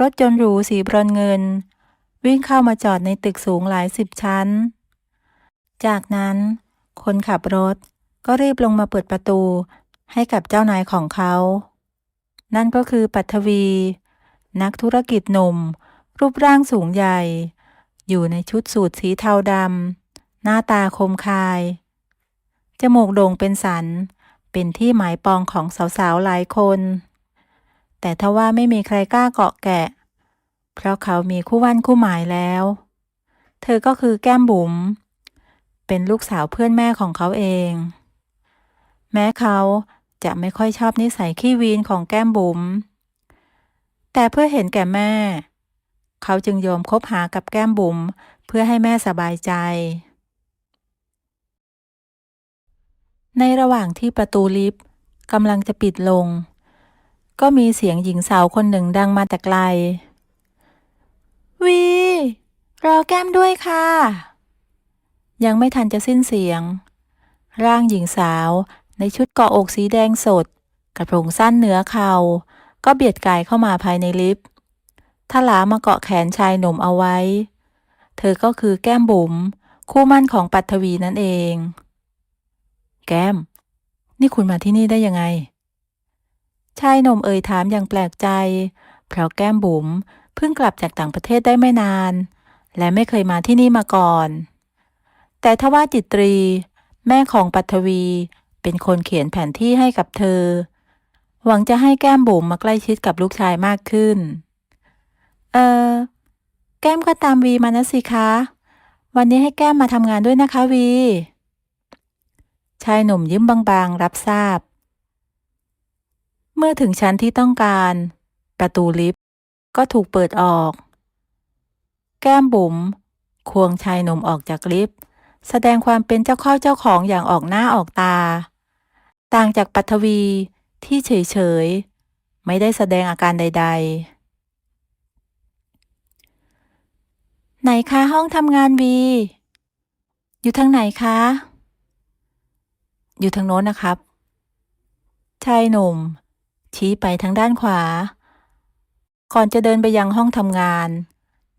รถยนต์หรูสีบรอนเงิน วิ่งเข้ามาจอดในตึกสูงหลายสิบชั้น จากนั้น คนขับรถก็รีบลงมาเปิดประตูให้กับเจ้านายของเขา นั่นก็คือปัทวี นักธุรกิจหนุ่ม รูปร่างสูงใหญ่ อยู่ในชุดสูทสีเทาดำ หน้าตาคมคาย จมูกโด่งเป็นสัน เป็นที่หมายปองของสาวๆหลายคน แต่ทว่าไม่มีใครกล้าเกาะแกะ เพราะเขามีคู่วันคู่หมายแล้ว เธอก็คือแก้มบุ๋ม เป็นลูกสาวเพื่อนแม่ของเขาเอง แม้เขาจะไม่ค่อยชอบนิสัยขี้วีนของแก้มบุ๋ม แต่เพื่อเห็นแก่แม่ เขาจึงยอมคบหากับแก้มบุ๋มเพื่อให้แม่สบายใจ ในระหว่างที่ประตูลิฟต์กำลังจะปิดลง ก็มีเสียงหญิงสาวคนหนึ่งดังมาแต่ไกล วี รอแก้มด้วยค่ะ ยังไม่ทันจะสิ้นเสียง ร่างหญิงสาวในชุดเกาะอกสีแดงสด กระโปรงสั้นเหนือเข่าก็เบียดกายเข้ามาภายในลิฟต์ทลามาเกาะแขนชายหนุ่มเอาไว้ เธอก็คือแก้มบุ๋มคู่มั่นของปัทวีนั่นเอง แก้ม นี่คุณมาที่นี่ได้ยังไง ชายหนุ่มเอ่ยถามอย่างแปลกใจ เพราะแก้มบุ๋มเพิ่งกลับจากต่างประเทศได้ไม่นาน และไม่เคยมาที่นี่มาก่อน แต่ทว่าจิตรี แม่ของปัทวี เป็นคนเขียนแผนที่ให้กับเธอ หวังจะให้แก้มบุ๋มมาใกล้ชิดกับลูกชายมากขึ้น เออแก้มก็ตามวีมานะสิคะ วันนี้ให้แก้มมาทำงานด้วยนะคะวี ชายหนุ่มยิ้มบางๆ รับทราบ เมื่อถึงชั้นที่ต้องการ ประตูลิฟต์ก็ถูกเปิดออก แก้มบุ๋มควงชายหนุ่มออกจากลิฟต์แสดงความเป็นเจ้าข้าเจ้าของอย่างออกหน้าออกตา ต่างจากปัทวีที่เฉยๆ ไม่ได้แสดงอาการใด ๆ ไหนคะห้องทำงานวี อยู่ทางไหนคะ อยู่ทางโน้นนะครับ ชายหนุ่ม ชี้ไปทางด้านขวา ก่อนจะเดินไปยังห้องทำงาน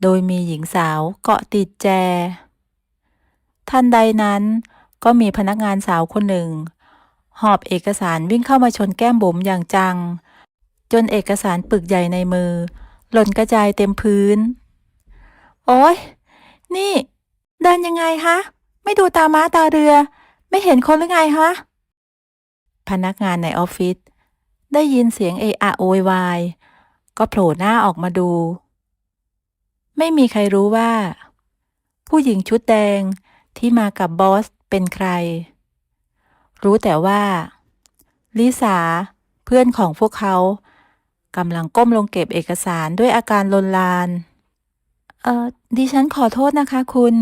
โดยมีหญิงสาวเกาะติดแจ ทันใดนั้นก็มีพนักงานสาวคนหนึ่ง หอบเอกสารวิ่งเข้ามาชนแก้มบุ๋มอย่างจัง จนเอกสารปึกใหญ่ในมือ หล่นกระจายเต็มพื้น โอ้ยนี่ เดินยังไงฮะ ไม่ดูตาม้าตาเรือ ไม่เห็นคนหรือไงฮะ พนักงานในออฟฟิศ ได้ยินเสียงเอะอะโวยวาย ก็โผล่หน้าออกมาดู ไม่มีใครรู้ว่า ผู้หญิงชุดแดงที่มากับบอสเป็นใคร รู้แต่ว่าลิสาเพื่อนของพวกเขากำลังก้มลงเก็บเอกสารด้วยอาการลนลาน เอ่อ ดิฉันขอโทษนะคะคุณ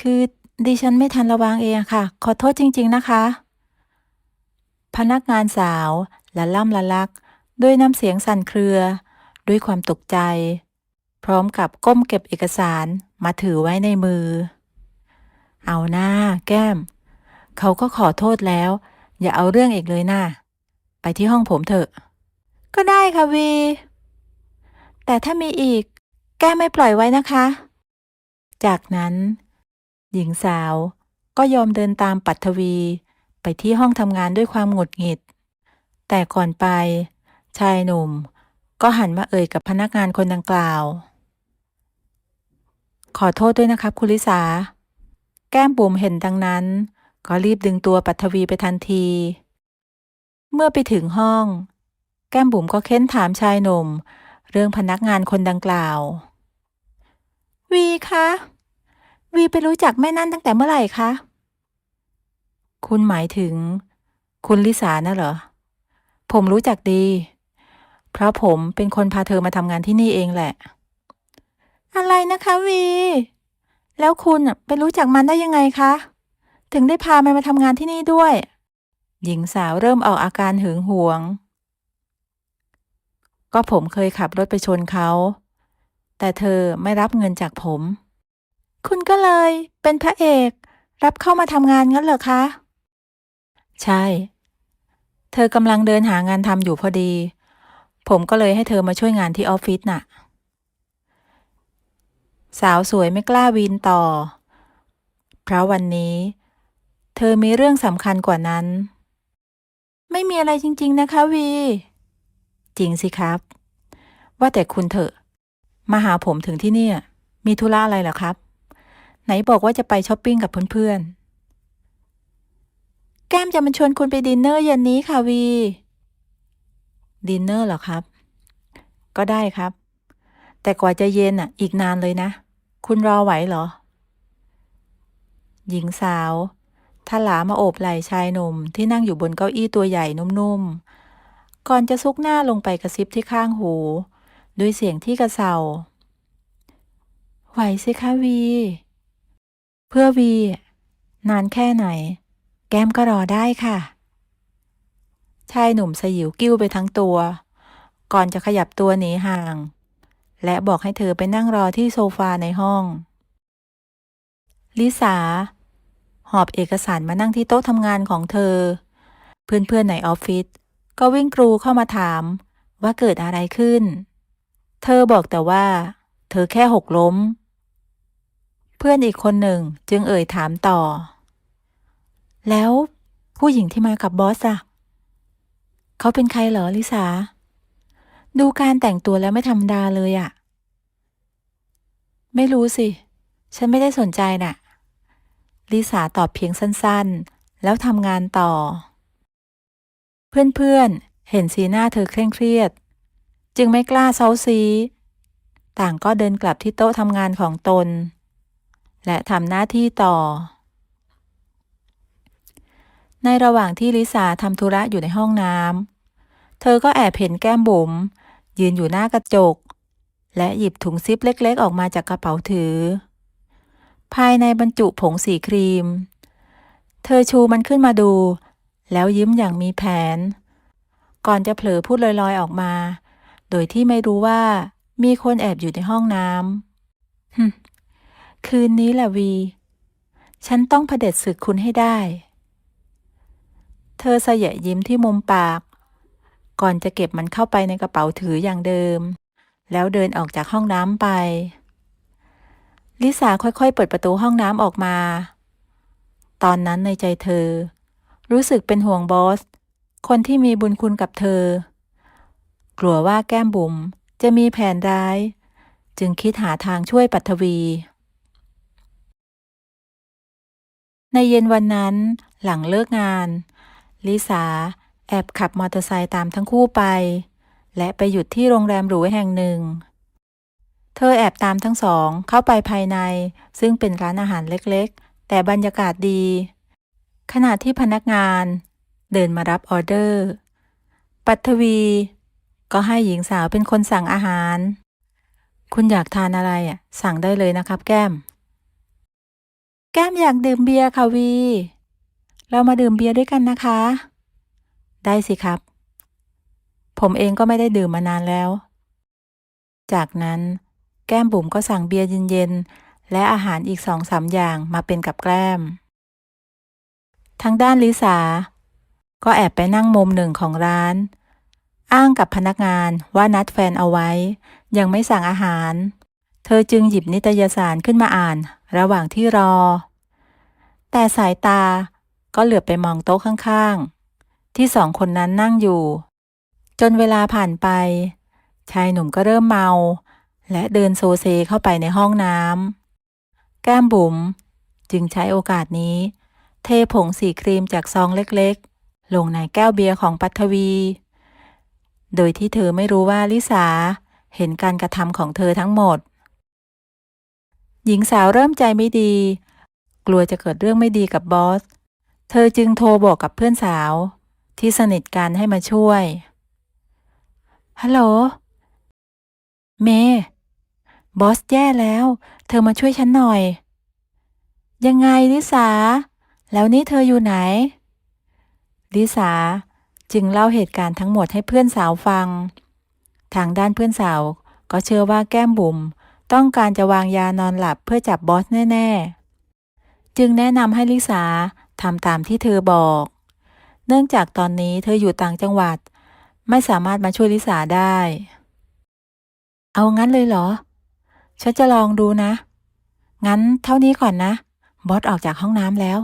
คือดิฉันไม่ทันระวังเองค่ะ ขอโทษจริง ๆ นะคะ พนักงานสาว ละล่ำละลัก ด้วยน้ำเสียงสั่นเครือ ด้วยความตกใจ พร้อมกับก้มเก็บเอกสารมาถือไว้ในมือ เอาหน้า แก้ม เขาก็ขอโทษแล้ว อย่าเอาเรื่องอีกเลยนะ่ะไปที่ห้องผมเถอะ ก็ได้ค่ะวี แต่ถ้ามีอีก แก้ไม่ปล่อยไว้นะคะ จากนั้น หญิงสาวก็ยอมเดินตามปัทวี ไปที่ห้องทำงานด้วยความหงุดหงิด แต่ก่อนไป ชายหนุ่ม ก็หันมาเอ่ยกับพนักงานคนดังกล่าว ขอโทษด้วยนะครับ คุณลิสา แก้มบุ๋มเห็นดังนั้น ก็รีบดึงตัวปัทวีไปทันที เมื่อไปถึงห้อง แก้มบุ๋มก็เค้นถามชายหนุ่ม เรื่องพนักงานคนดังกล่าว วีคะวีไปรู้จักแม่นั่นตั้งแต่เมื่อไหร่คะ คุณหมายถึง คุณลิสาน่ะเหรอ ผมรู้จักดี เพราะผมเป็นคนพาเธอมาทำงานที่นี่เองแหละ อะไรนะคะวี แล้วคุณไปรู้จักมันได้ยังไงคะ ถึงได้พามันมาทำงานที่นี่ด้วย หญิงสาวเริ่มออกอาการหึงหวง ก็ผมเคยขับรถไปชนเขา แต่เธอไม่รับเงินจากผม คุณก็เลยเป็นพระเอก รับเข้ามาทำงานงั้นเหรอคะ ใช่ เธอกำลังเดินหางานทำอยู่พอดี ผมก็เลยให้เธอมาช่วยงานที่ออฟฟิศน่ะ สาวสวยไม่กล้าวีนต่อ เพราะวันนี้ เธอมีเรื่องสำคัญกว่านั้น ไม่มีอะไรจริง ๆ นะคะวี จริงสิครับ ว่าแต่คุณเถอะ มาหาผมถึงที่เนี่ย มีธุระอะไรเหรอครับ ไหนบอกว่าจะไปช้อปปิ้งกับเพื่อนๆ มจะมาชวนคุณไปดินเนอร์เย็นนี้ค่ะวี ดินเนอร์เหรอครับ ก็ได้ครับ แต่กว่าจะเย็นอะ อีกนานเลยนะ คุณรอไหวเหรอ หญิงสาวทลามาโอบไหล่ชายหนุ่มที่นั่งอยู่บนเก้าอี้ตัวใหญ่นุ่มๆ ก่อนจะซุกหน้าลงไปกระซิบที่ข้างหู ด้วยเสียงที่กระเซาไหวสิคะวี เพื่อวี นานแค่ไหน แก้มก็รอได้ค่ะ ชายหนุ่มสยิวกิ้วไปทั้งตัว ก่อนจะขยับตัวหนีห่าง และบอกให้เธอไปนั่งรอที่โซฟาในห้อง ลิสา หอบเอกสารมานั่งที่โต๊ะทำงานของเธอ เพื่อนๆในออฟฟิศก็วิ่งกรูเข้ามาถามว่าเกิดอะไรขึ้น เธอบอกแต่ว่า เธอแค่หกล้ม เพื่อนอีกคนหนึ่งจึงเอ่ยถามต่อ แล้วผู้หญิงที่มากับบอสอะเขาเป็นใครเหรอลิสา ดูการแต่งตัวแล้วไม่ธรรมดาเลยอะไม่รู้สิ ฉันไม่ได้สนใจน่ะ ลิสาตอบเพียงสั้นๆ แล้วทำงานต่อ เพื่อนๆ เห็นสีหน้าเธอเคร่งเครียด จึงไม่กล้าเซาซี ต่างก็เดินกลับที่โต๊ะทำงานของตน และทำหน้าที่ต่อ ในระหว่างที่ลิสาทำธุระอยู่ในห้องน้ำเธอก็แอบเห็นแก้มบุ๋มยืนอยู่หน้ากระจก และหยิบถุงซิปเล็กๆ ออกมาจากกระเป๋าถือ ภายในบรรจุผงสีครีม เธอชูมันขึ้นมาดู แล้วยิ้มอย่างมีแผน ก่อนจะเผลอพูดลอยๆออกมา โดยที่ไม่รู้ว่ามีคนแอบอยู่ในห้องน้ำคืนนี้แหละวี ฉันต้องเผด็จศึกคุณให้ได้ เธอเสยะยิ้มที่มุมปาก ก่อนจะเก็บมันเข้าไปในกระเป๋าถืออย่างเดิม แล้วเดินออกจากห้องน้ำไป ลิสาค่อยๆ เปิดประตูห้องน้ำออกมา ตอนนั้นในใจเธอ รู้สึกเป็นห่วงบอส คนที่มีบุญคุณกับเธอ กลัวว่าแก้มบุ๋มจะมีแผนร้าย จึงคิดหาทางช่วยปัทวี ในเย็นวันนั้นหลังเลิกงาน ลิสาแอบขับมอเตอร์ไซค์ตามทั้งคู่ไป และไปหยุดที่โรงแรมหรูแห่งหนึ่ง เธอแอบตามทั้งสองเข้าไปภายใน ซึ่งเป็นร้านอาหารเล็กๆ แต่บรรยากาศดี ขณะที่พนักงาน เดินมารับออเดอร์ ปัทวี ก็ให้หญิงสาวเป็นคนสั่งอาหาร คุณอยากทานอะไรอะ สั่งได้เลยนะครับแก้ม แก้มอยากดื่มเบียร์ค่ะวี เรามาดื่มเบียร์ด้วยกันนะคะ ได้สิครับ ผมเองก็ไม่ได้ดื่มมานานแล้ว จากนั้นแก้มบุ๋มก็สั่งเบียร์เย็นๆ และอาหารอีกสองสามอย่างมาเป็นกับแกล้ม ทางด้านลิสา ก็แอบไปนั่งมุมหนึ่งของร้าน อ้างกับพนักงานว่านัดแฟนเอาไว้ ยังไม่สั่งอาหาร เธอจึงหยิบนิตยสารขึ้นมาอ่าน ระหว่างที่รอ แต่สายตา ก็เหลือบไปมองโต๊ะข้างๆ ที่สองคนนั้นนั่งอยู่ จนเวลาผ่านไป ชายหนุ่มก็เริ่มเมา และเดินโซเซเข้าไปในห้องน้ำแก้มบุ๋มจึงใช้โอกาสนี้ เทผงสีครีมจากซองเล็กๆ ลงในแก้วเบียร์ของปัทวี โดยที่เธอไม่รู้ว่าลิสาเห็นการกระทำของเธอทั้งหมด หญิงสาวเริ่มใจไม่ดี กลัวจะเกิดเรื่องไม่ดีกับบอส เธอจึงโทรบอกกับเพื่อนสาว ที่สนิทกันให้มาช่วย ฮัลโหล เมย์บอสแย่แล้ว เธอมาช่วยฉันหน่อย ยังไงลิสา แล้วนี่เธออยู่ไหน ลิสาจึงเล่าเหตุการณ์ทั้งหมดให้เพื่อนสาวฟัง ทางด้านเพื่อนสาวก็เชื่อว่าแก้มบุ๋มต้องการจะวางยานอนหลับเพื่อจับบอสแน่ ๆ จึงแนะนำให้ลิสา ทำตามที่เธอบอก เนื่องจากตอนนี้เธออยู่ต่างจังหวัด ไม่สามารถมาช่วยลิสาได้ เอางั้นเลยเหรอ ฉันจะลองดูนะ งั้นเท่านี้ก่อนนะ บอสออกจากห้องน้ำแล้ว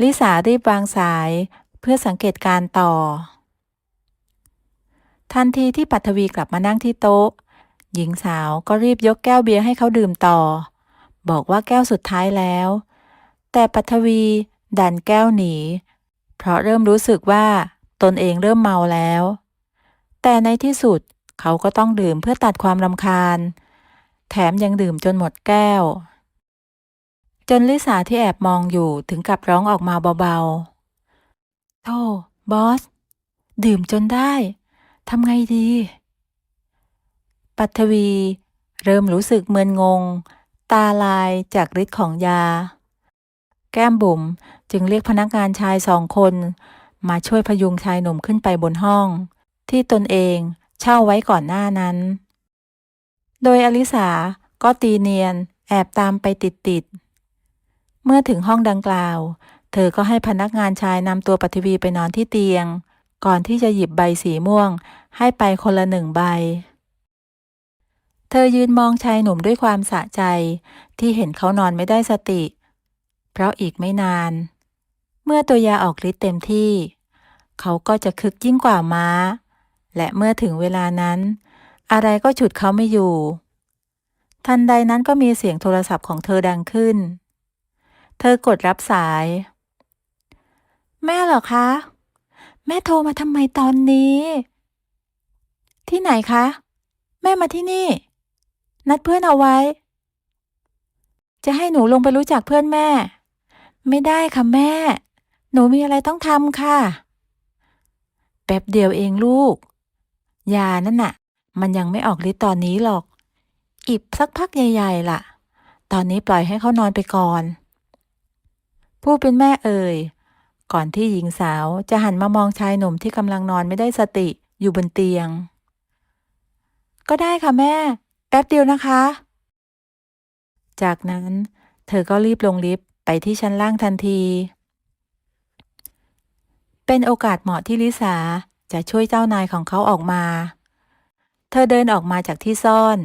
ลิสารีบวางสายเพื่อสังเกตการต่อ ทันทีที่ปัทวีกลับมานั่งที่โต๊ะ หญิงสาวก็รีบยกแก้วเบียร์ให้เขาดื่มต่อ บอกว่าแก้วสุดท้ายแล้ว แต่ปัทวีดันแก้วหนี เพราะเริ่มรู้สึกว่าตนเองเริ่มเมาแล้ว แต่ในที่สุดเขาก็ต้องดื่มเพื่อตัดความรำคาญ แถมยังดื่มจนหมดแก้ว จนลิสาที่แอบมองอยู่ถึงกับร้องออกมาเบาๆ โธ่บอส ดื่มจนได้ทำไงดี ปัทวี เริ่มรู้สึกเมึนงง ตาลายจากฤทธิ์ของยา แก้มบุ๋มจึงเรียกพนักงานชายสองคน มาช่วยพยุงชายหนุ่มขึ้นไปบนห้อง ที่ตนเองเช่าไว้ก่อนหน้านั้น โดยอลิสาก็ตีเนียนแอบตามไปติดๆ เมื่อถึงห้องดังกล่าว เธอก็ให้พนักงานชายนำตัวปัทวีไปนอนที่เตียง ก่อนที่จะหยิบใบสีม่วง ให้ไปคนละหนึ่งใบ เธอยืนมองชายหนุ่มด้วยความสะใจ ที่เห็นเขานอนไม่ได้สติ ราะอีกไม่นาน เมื่อตัวยาออกฤทธิ์เต็มที่ เขาก็จะคึกยิ่งกว่าม้า และเมื่อถึงเวลานั้น อะไรก็ฉุดเขาไม่อยู่ ทันใดนั้นก็มีเสียงโทรศัพท์ของเธอดังขึ้น เธอกดรับสาย แม่เหรอคะ แม่โทรมาทำไมตอนนี้ ที่ไหนคะ แม่มาที่นี่ นัดเพื่อนเอาไว้จะให้หนูลงไปรู้จักเพื่อนแม่ ไม่ได้ค่ะแม่ หนูมีอะไรต้องทำค่ะ แป๊บเดียวเองลูก ยานั่นน่ะ มันยังไม่ออกฤทธิ์ตอนนี้หรอก อีกสักพักใหญ่ๆล่ะ ตอนนี้ปล่อยให้เขานอนไปก่อน ผู้เป็นแม่เอ่ย ก่อนที่หญิงสาวจะหันมามองชายหนุ่มที่กำลังนอนไม่ได้สติอยู่บนเตียง ก็ได้ค่ะแม่ แป๊บเดียวนะคะ จากนั้นเธอก็รีบลงลิฟต์ ไปที่ชั้นล่างทันที เป็นโอกาสเหมาะที่ลิสาจะช่วยเจ้านายของเขาออกมา เธอเดินออกมาจากที่ซ่อน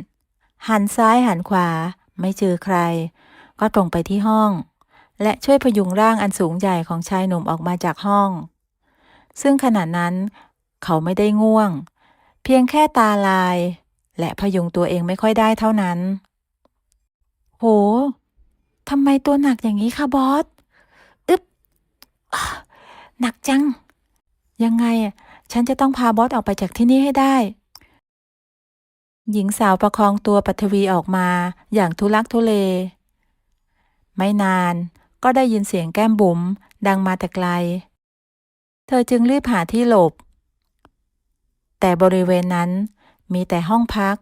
หันซ้ายหันขวา ไม่เจอใคร ก็ตรงไปที่ห้อง และช่วยพยุงร่างอันสูงใหญ่ของชายหนุ่มออกมาจากห้อง ซึ่งขณะนั้นเขาไม่ได้ง่วง เพียงแค่ตาลาย และพยุงตัวเองไม่ค่อยได้เท่านั้น โห ทำไมตัวหนักอย่างนี้คะบอส อึ๊บหนักจัง ยังไงอะฉันจะต้องพาบอสออกไปจากที่นี่ให้ได้ หญิงสาวประคองตัวปัทวีออกมาอย่างทุลักทุเล ไม่นานก็ได้ยินเสียงแก้มบุ๋มดังมาแต่ไกล เธอจึงรีบหาที่หลบ แต่บริเวณนั้นมีแต่ห้องพัก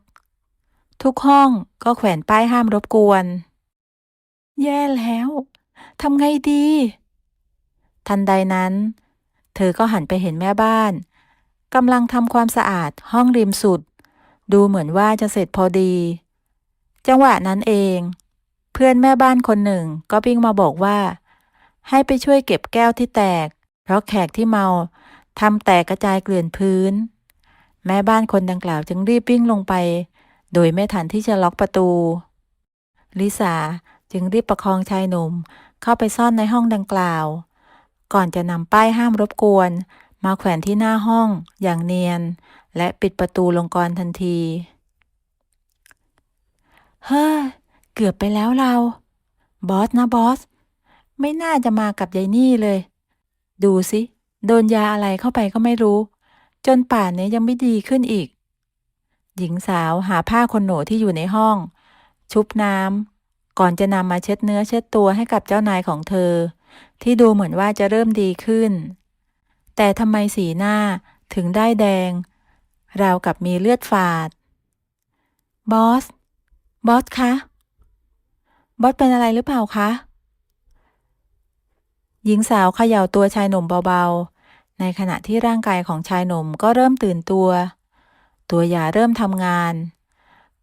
ทุกห้องก็แขวนป้ายห้ามรบกวน แย่แล้วทำไงดี ทันใดนั้น เธอก็หันไปเห็นแม่บ้านกำลังทำความสะอาดห้องริมสุด ดูเหมือนว่าจะเสร็จพอดี จังหวะนั้นเอง เพื่อนแม่บ้านคนหนึ่งก็วิ่งมาบอกว่า ให้ไปช่วยเก็บแก้วที่แตก เพราะแขกที่เมาทำแตกกระจายเกลื่อนพื้น แม่บ้านคนดังกล่าวจึงรีบวิ่งลงไป โดยไม่ทันที่จะล็อกประตู ลิสา จึงรีบประคองชายหนุ่มเข้าไปซ่อนในห้องดังกล่าว ก่อนจะนำป้ายห้ามรบกวน มาแขวนที่หน้าห้องอย่างเนียน และปิดประตูลงกรทันที เฮ้ยเกือบไปแล้วเรา บอสนะบอส ไม่น่าจะมากับยายนี่เลย ดูสิ โดนยาอะไรเข้าไปก็ไม่รู้ จนป่านนี้ยังไม่ดีขึ้นอีก หญิงสาวหาผ้าคนโหนที่อยู่ในห้อง ชุบน้ำ ก่อนจะนำมาเช็ดเนื้อเช็ดตัวให้กับเจ้านายของเธอ ที่ดูเหมือนว่าจะเริ่มดีขึ้น แต่ทำไมสีหน้าถึงได้แดง ราวกับมีเลือดฝาด บอส บอสคะ บอสเป็นอะไรหรือเปล่าคะ หญิงสาวเขย่าตัวชายหนุ่มเบาๆ ในขณะที่ร่างกายของชายหนุ่มก็เริ่มตื่นตัว ตัวยาเริ่มทำงาน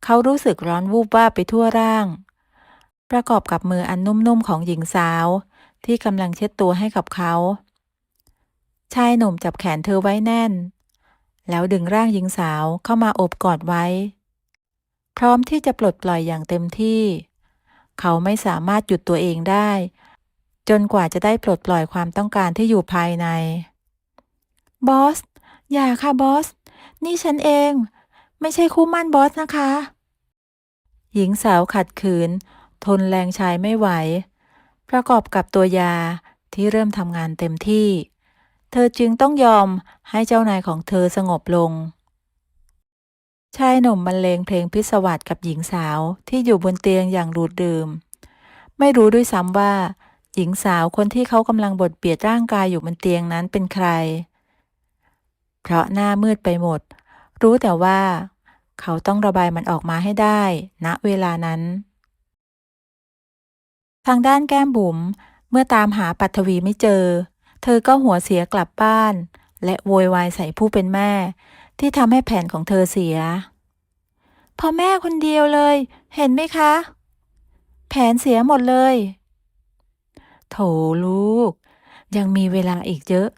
เขารู้สึกร้อนวูบวาบไปทั่วร่าง ประกอบกับมืออันนุ่มๆของหญิงสาว ที่กำลังเช็ดตัวให้กับเขา ชายหนุ่มจับแขนเธอไว้แน่น แล้วดึงร่างหญิงสาวเข้ามาโอบกอดไว้ พร้อมที่จะปลดปล่อยอย่างเต็มที่ เขาไม่สามารถหยุดตัวเองได้ จนกว่าจะได้ปลดปล่อยความต้องการที่อยู่ภายใน บอส อย่าค่ะบอส นี่ฉันเอง ไม่ใช่คู่มั่นบอสนะคะ หญิงสาวขัดขืน ทนแรงชายไม่ไหว ประกอบกับตัวยาที่เริ่มทำงานเต็มที่ เธอจึงต้องยอมให้เจ้านายของเธอสงบลง ชายหนุ่มบรรเลงเพลงพิศวาสกับหญิงสาวที่อยู่บนเตียงอย่างดูดดื่ม ไม่รู้ด้วยซ้ำว่า หญิงสาวคนที่เขากำลังบดเบียดร่างกายอยู่บนเตียงนั้นเป็นใคร เพราะหน้ามืดไปหมด รู้แต่ว่า เขาต้องระบายมันออกมาให้ได้ณเวลานั้น ทางด้านแก้มบุ๋มเมื่อตามหาปัทวีไม่เจอ เธอก็หัวเสียกลับบ้าน และโวยวายใส่ผู้เป็นแม่ ที่ทำให้แผนของเธอเสียพอแม่คนเดียวเลย เห็นไหมคะ แผนเสียหมดเลย โถลูก ยังมีเวลาอีกเยอะ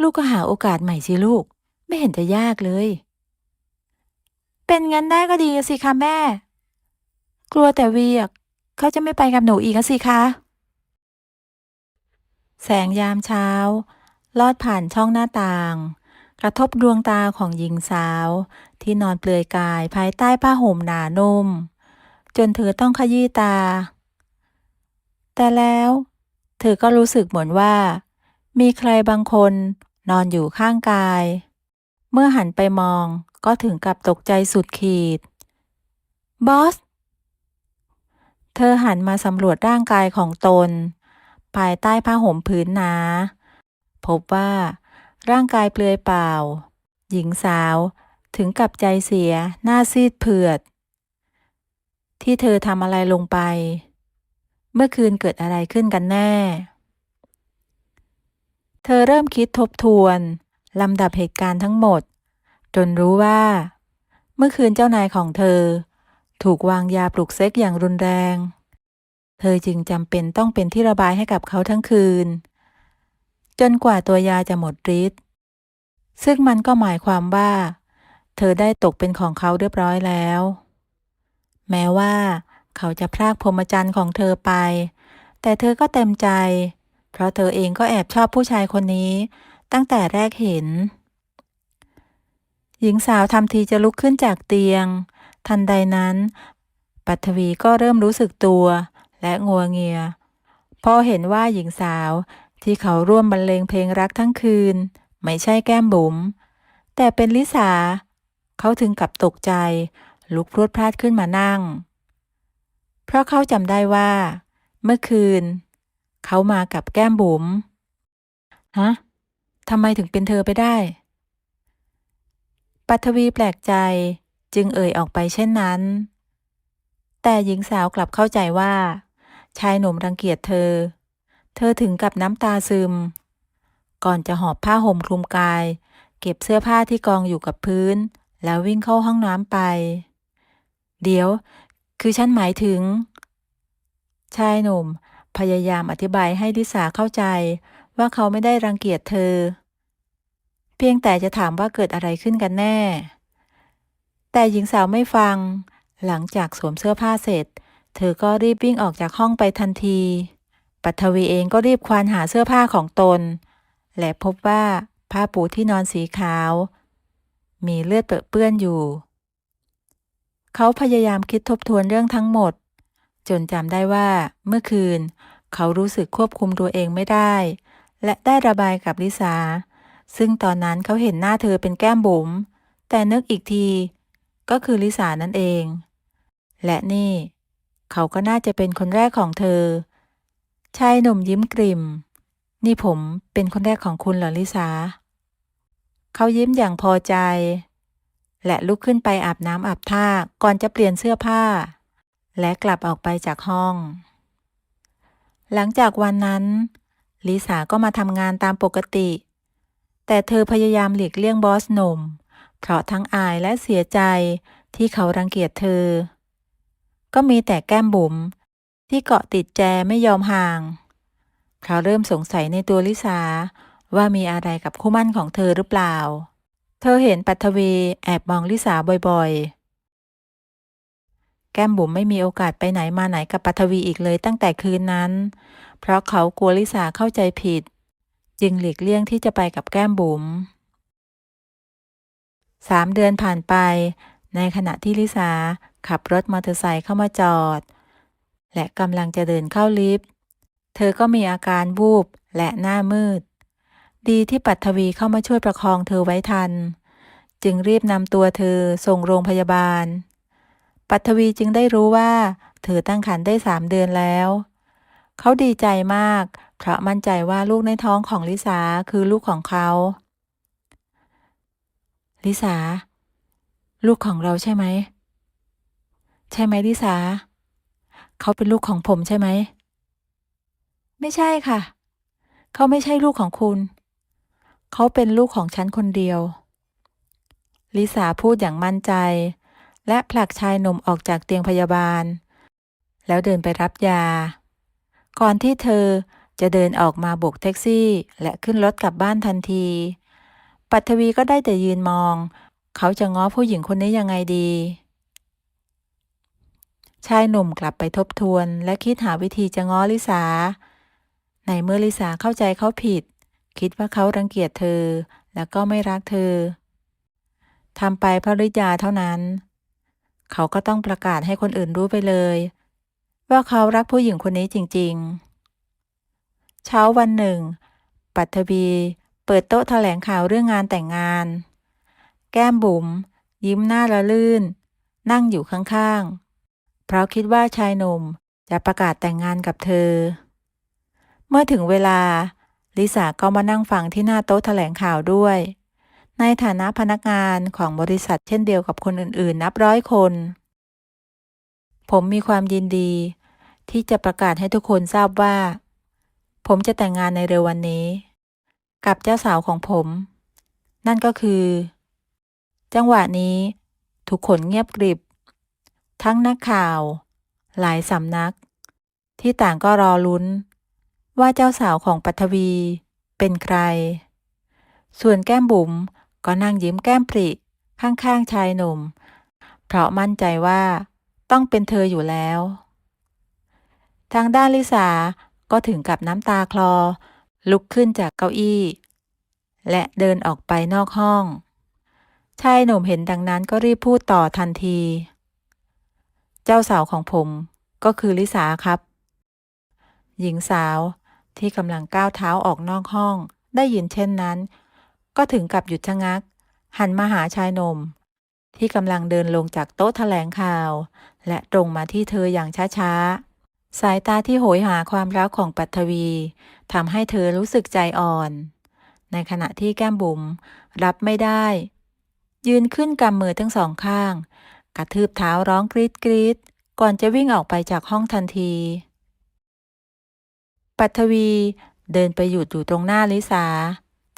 ลูกก็หาโอกาสใหม่สิลูก ไม่เห็นจะยากเลย เป็นงั้นได้ก็ดีสิคะแม่ กลัวแต่วีอะ เขาจะไม่ไปกับหนูอีกสิคะ แสงยามเช้า ลอดผ่านช่องหน้าต่าง กระทบดวงตาของหญิงสาว ที่นอนเปลือยกายภายใต้ผ้าห่มหนานุ่ม จนเธอต้องขยี้ตา แต่แล้ว เธอก็รู้สึกเหมือนว่า มีใครบางคนนอนอยู่ข้างกาย เมื่อหันไปมองก็ถึงกับตกใจสุดขีด บอส เธอหันมาสำรวจร่างกายของตน ภายใต้ผ้าห่มผืนหนา พบว่า ร่างกายเปลือยเปล่า หญิงสาวถึงกับใจเสียหน้าซีดเผือด ที่เธอทำอะไรลงไป เมื่อคืนเกิดอะไรขึ้นกันแน่ เธอเริ่มคิดทบทวนลำดับเหตุการณ์ทั้งหมด จนรู้ว่า เมื่อคืนเจ้านายของเธอ ถูกวางยาปลุกเซ็กอย่างรุนแรง เธอจึงจำเป็นต้องเป็นที่ระบายให้กับเขาทั้งคืน จนกว่าตัวยาจะหมดฤทธิ์ซึ่งมันก็หมายความว่า เธอได้ตกเป็นของเขาเรียบร้อยแล้ว แม้ว่า เขาจะพรากพรหมจรรย์ของเธอไป แต่เธอก็เต็มใจ เพราะเธอเองก็แอบชอบผู้ชายคนนี้ ตั้งแต่แรกเห็น หญิงสาวทำทีจะลุกขึ้นจากเตียง ทันใดนั้นปัทวีก็เริ่มรู้สึกตัว และงัวเงีย พอเห็นว่าหญิงสาวที่เขาร่วมบรรเลงเพลงรักทั้งคืน ไม่ใช่แก้มบุ๋มแต่เป็นลิสา เขาถึงกับตกใจ ลุกพรวดพลาดขึ้นมานั่ง เพราะเขาจำได้ว่า เมื่อคืน เขามากับแก้มบุ๋มฮะทำไมถึงเป็นเธอไปได้ ปัทวีแปลกใจจึงเอ่ยออกไปเช่นนั้น แต่หญิงสาวกลับเข้าใจว่า ชายหนุ่มรังเกียจเธอ เธอถึงกับน้ำตาซึม ก่อนจะหอบผ้าห่มคลุมกาย เก็บเสื้อผ้าที่กองอยู่กับพื้น แล้ววิ่งเข้าห้องน้ำไป เดี๋ยว คือฉันหมายถึง ชายหนุ่ม พยายามอธิบายให้ลิสาเข้าใจว่าเขาไม่ได้รังเกียจเธอ เพียงแต่จะถามว่าเกิดอะไรขึ้นกันแน่ แต่หญิงสาวไม่ฟัง หลังจากสวมเสื้อผ้าเสร็จ เธอก็รีบวิ่งออกจากห้องไปทันที ปัทวีเองก็รีบควานหาเสื้อผ้าของตน และพบว่าผ้าปูที่นอนสีขาว มีเลือดเปื้อนอยู่ เขาพยายามคิดทบทวนเรื่องทั้งหมด จนจำได้ว่าเมื่อคืน เขารู้สึกควบคุมตัวเองไม่ได้ และได้ระบายกับลิสาซึ่งตอนนั้นเขาเห็นหน้าเธอเป็นแก้มบุ๋มแต่นึกอีกที ก็คือลิสานั่นเอง และนี่ เขาก็น่าจะเป็นคนแรกของเธอ ชายหนุ่มยิ้มกริม นี่ผมเป็นคนแรกของคุณเหรอลิสา เขายิ้มอย่างพอใจ และลุกขึ้นไปอาบน้ำอาบท่าก่อนจะเปลี่ยนเสื้อผ้า และกลับออกไปจากห้อง หลังจากวันนั้น ลิสาก็มาทำงานตามปกติ แต่เธอพยายามหลีกเลี่ยงบอสหนุ่ม เพราะทั้งอายและเสียใจที่เขารังเกียจเธอ ก็มีแต่แก้มบุ๋มที่เกาะติดแจไม่ยอมห่าง เขาเริ่มสงสัยในตัวลิสาว่ามีอะไรกับคู่มั่นของเธอหรือเปล่า เธอเห็นปัทวีแอบมองลิสาบ่อยแก้มบุ๋มไม่มีโอกาสไปไหนมาไหนกับปัทวีอีกเลยตั้งแต่คืนนั้น เพราะเขากลัวลิสาเข้าใจผิด จึงหลีกเลี่ยงที่จะไปกับแก้มบุ๋มสามเดือนผ่านไป ในขณะที่ลิสาขับรถมอเตอร์ไซค์เข้ามาจอด และกำลังจะเดินเข้าลิฟต์ เธอก็มีอาการวูบและหน้ามืด ดีที่ปัทวีเข้ามาช่วยประคองเธอไว้ทัน จึงรีบนำตัวเธอส่งโรงพยาบาล ปัทวีจึงได้รู้ว่า เธอตั้งครรภ์ได้สามเดือนแล้ว เขาดีใจมาก เพราะมั่นใจว่าลูกในท้องของลิสาคือลูกของเขา ลิสา ลูกของเราใช่ไหม ใช่ไหมลิสาเขาเป็นลูกของผมใช่ไหม ไม่ใช่ค่ะ เขาไม่ใช่ลูกของคุณ เขาเป็นลูกของฉันคนเดียว ลิสาพูดอย่างมั่นใจ และผลักชายหนุ่มออกจากเตียงพยาบาล แล้วเดินไปรับยา ก่อนที่เธอจะเดินออกมาโบกแท็กซี่ และขึ้นรถกลับบ้านทันที ปัทวีก็ได้แต่ยืนมอง เขาจะง้อผู้หญิงคนนี้ยังไงดี ชายหนุ่มกลับไปทบทวน และคิดหาวิธีจะง้อลิสา ในเมื่อลิสาเข้าใจเขาผิด คิดว่าเขารังเกียจเธอ แล้วก็ไม่รักเธอทำไปเพราะฤทยาเท่านั้น เขาก็ต้องประกาศให้คนอื่นรู้ไปเลย ว่าเขารักผู้หญิงคนนี้จริง ๆ เช้าวันหนึ่ง ปัทวีเปิดโต๊ะแถลงข่าวเรื่องงานแต่งงาน แก้มบุ๋มยิ้มหน้าละลื่น นั่งอยู่ข้างๆ เพราะคิดว่าชายหนุ่มจะประกาศแต่งงานกับเธอ เมื่อถึงเวลา ลิสาก็มานั่งฟังที่หน้าโต๊ะแถลงข่าวด้วย ในฐานะพนักงานของบริษัทเช่นเดียวกับคนอื่นๆ นับร้อยคน ผมมีความยินดี ที่จะประกาศให้ทุกคนทราบว่า ผมจะแต่งงานในเร็ววันนี้ กับเจ้าสาวของผม นั่นก็คือ จังหวะนี้ ทุกคนเงียบกริบ ทั้งนักข่าว หลายสำนัก ที่ต่างก็รอลุ้น ว่าเจ้าสาวของปัทวีเป็นใคร ส่วนแก้มบุ๋มก็นั่งยิ้มแก้มปริข้างๆชายหนุ่ม เพราะมั่นใจว่าต้องเป็นเธออยู่แล้ว ทางด้านลิสาก็ถึงกับน้ำตาคลอ ลุกขึ้นจากเก้าอี้ และเดินออกไปนอกห้อง ชายหนุ่มเห็นดังนั้นก็รีบพูดต่อทันที เจ้าสาวของผมก็คือลิสาครับ หญิงสาวที่กำลังก้าวเท้าออกนอกห้อง ได้ยินเช่นนั้น ก็ถึงกับหยุดชะงัก หันมาหาชายหนุ่มที่กำลังเดินลงจากโต๊ะแถลงข่าว และตรงมาที่เธออย่างช้าๆ สายตาที่โหยหาความรักของปัทวีทำให้เธอรู้สึกใจอ่อน ในขณะที่แก้มบุ๋มรับไม่ได้ ยืนขึ้นกำมือทั้งสองข้าง กระทืบเท้าร้องกรีดกรีดก่อนจะวิ่งออกไปจากห้องทันที ปัทวีเดินไปหยุดอยู่ตรงหน้าลิสา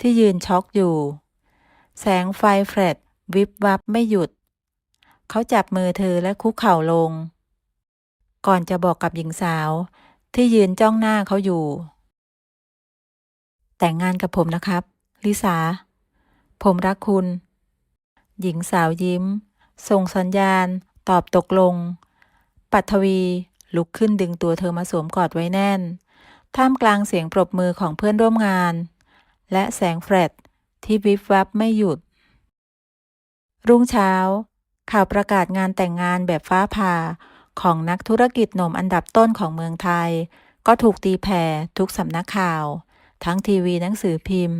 ที่ยืนช็อกอยู่ แสงไฟแฟลชวิบวับไม่หยุด เขาจับมือเธอและคุกเข่าลง ก่อนจะบอกกับหญิงสาว ที่ยืนจ้องหน้าเขาอยู่ แต่งงานกับผมนะครับ ลิสา ผมรักคุณ หญิงสาวยิ้ม ส่งสัญญาณ ตอบตกลง ปัทวี ลุกขึ้นดึงตัวเธอมาสวมกอดไว้แน่น ท่ามกลางเสียงปรบมือของเพื่อนร่วมงาน และแสงแฟลชที่วิบวับไม่หยุด รุ่งเช้า ข่าวประกาศงานแต่งงานแบบฟ้าผ่าของนักธุรกิจหนุ่มอันดับต้นของเมืองไทย ก็ถูกตีแผ่ทุกสำนักข่าว ทั้งทีวีหนังสือพิมพ์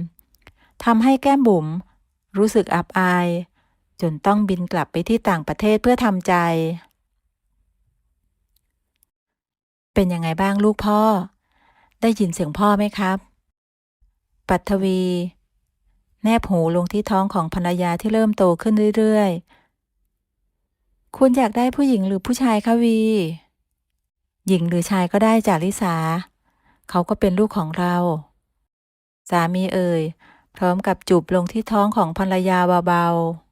ทำให้แก้มบุ๋มรู้สึกอับอาย จนต้องบินกลับไปที่ต่างประเทศเพื่อทำใจ เป็นยังไงบ้างลูกพ่อ ได้ยินเสียงพ่อไหมครับ ปัทวี แนบหูลงที่ท้องของภรรยาที่เริ่มโตขึ้นเรื่อยๆ คุณอยากได้ผู้หญิงหรือผู้ชายคะวี หญิงหรือชายก็ได้จากลิสา เขาก็เป็นลูกของเรา สามีเอ่ยพร้อมกับจูบลงที่ท้องของภรรยาเบาๆ